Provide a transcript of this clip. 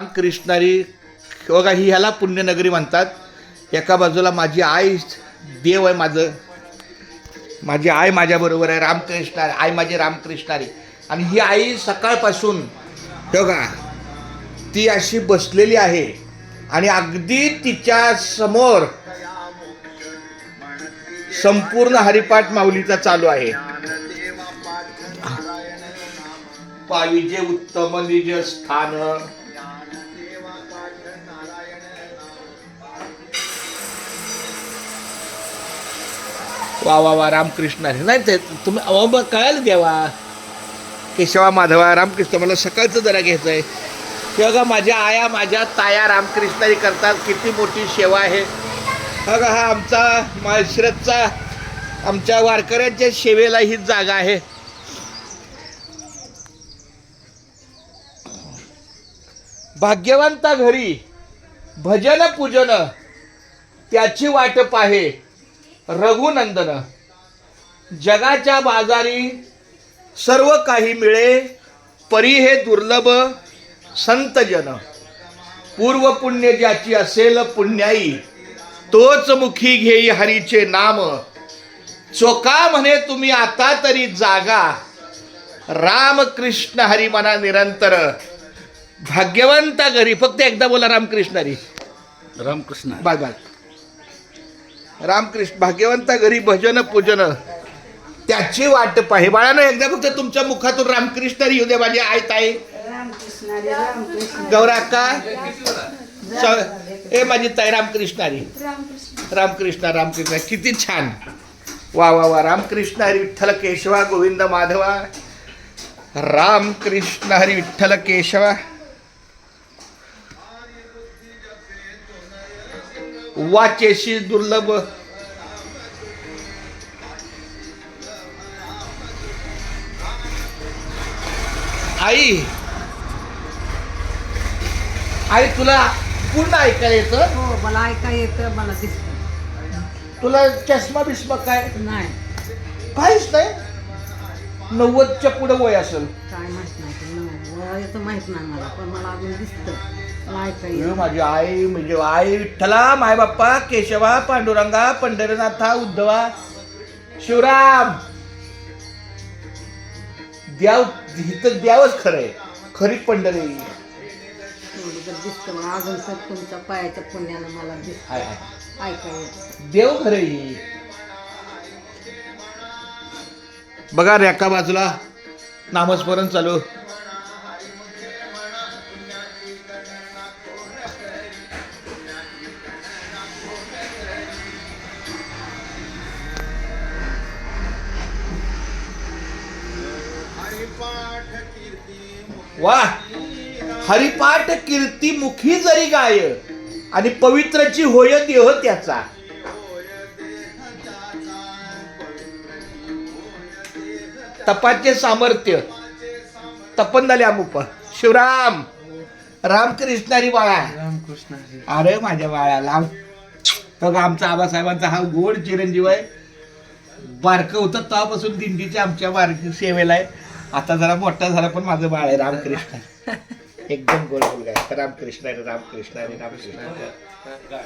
कृष्णारी बघा ही ह्याला पुण्यनगरी म्हणतात. एका बाजूला माझी आई देव आहे माझं. माझी आई माझ्याबरोबर आहे रामकृष्ण आई माझी रामकृष्णारी. आणि ही आई सकाळपासून बघा ती अशी बसलेली आहे. आणि अगदी तिच्या समोर संपूर्ण हरिपाठ माऊलीचा चालू आहे. पाविजे उत्तम निज स्थान वा वा वा रामकृष्ण हरी. नाही ते तुम्ही अहो कळायला द्यावा केशवा माधवा रामकृष्ण मला सकाळचं जरा घ्यायचं आहे हे माझ्या आया माझ्या ताया रामकृष्णारी करतात. किती मोठी सेवा आहे. बघा हा आमचा माळशिरतचा आमच्या वारकऱ्यांच्या सेवेला हीच जागा आहे. भाग्यवंता घरी भजन पूजन त्याची वाट पाहे. रघुनंदन जगाच्या बाजारी सर्व काही मिळे परी हे दुर्लभ संतजन पूर्व पुण्य ज्याची असेल पुण्याई तोच मुखी घेई हरीचे नाम. चोका म्हणे तुम्ही आता तरी जागा. राम कृष्ण हरी मना निरंतर. भाग्यवंता घरी फक्त एकदा बोला Ramkrishna Hari. Ramkrishna bye bye. Ramakrishna भाग्यवंता घरी भजन पूजन. त्याची वाट पाहे. बाळानं एकदा फक्त तुमच्या मुखातून रामकृष्ण येऊ दे माझी आई ताई. रामकृष्ण हरी रामकृष्ण गौरा का? ए माझी ताई रामकृष्ण हरी. रामकृष्ण. रामकृष्ण रामकृष्ण. किती छान. वा वा वा. रामकृष्ण हरी विठ्ठल केशवा गोविंद माधवा. रामकृष्ण हरी विठ्ठल केशवा. वाचेशी दुर्लभ. आई. आई तुला पूर्ण ऐकायला येतं? हो मला ऐका येतं मला दिसत. तुला चष्मा बिस्मा काय? नाही. काहीच नाही? नव्वदच्या पुढे वय असेल. काय माहीत नाही ते माहीत नाही मला पण मला अजून दिसतं. हे येतं माझी आई म्हणजे आई विठ्ठला माय बाप्पा केशवा पांडुरंगा पंढरीनाथा उद्धवा शिवराम. द्याव इथं द्यावच खरंय खरी पंढरी. दिसतं अजून तुमच्या पायाच्या पुण्यानं मला दिसतं. देव खरे बघा रे एका बाजूला. नामस्मरण चालू. वा हरिपाठ कीर्ती मुखी जरी गाय आणि पवित्रची होय देह त्याचा. तपाचे सामर्थ्य तपन झाले अमुप शिवराम रामकृष्णारी बाळा. रामकृष्ण अरे माझ्या बाळाला. बघा आमचा आबासाहेबांचा हा गोड चिरंजीव आहे. बारकं होतं तेव्हापासून दिंडीच्या आमच्या बारकी सेवेला आहे. आता जरा मोठा झाला पण माझं बाळ आहे रामकृष्ण. एकदम गोड मुलगा आहे. रामकृष्ण आहे रामकृष्ण आहे रामकृष्ण.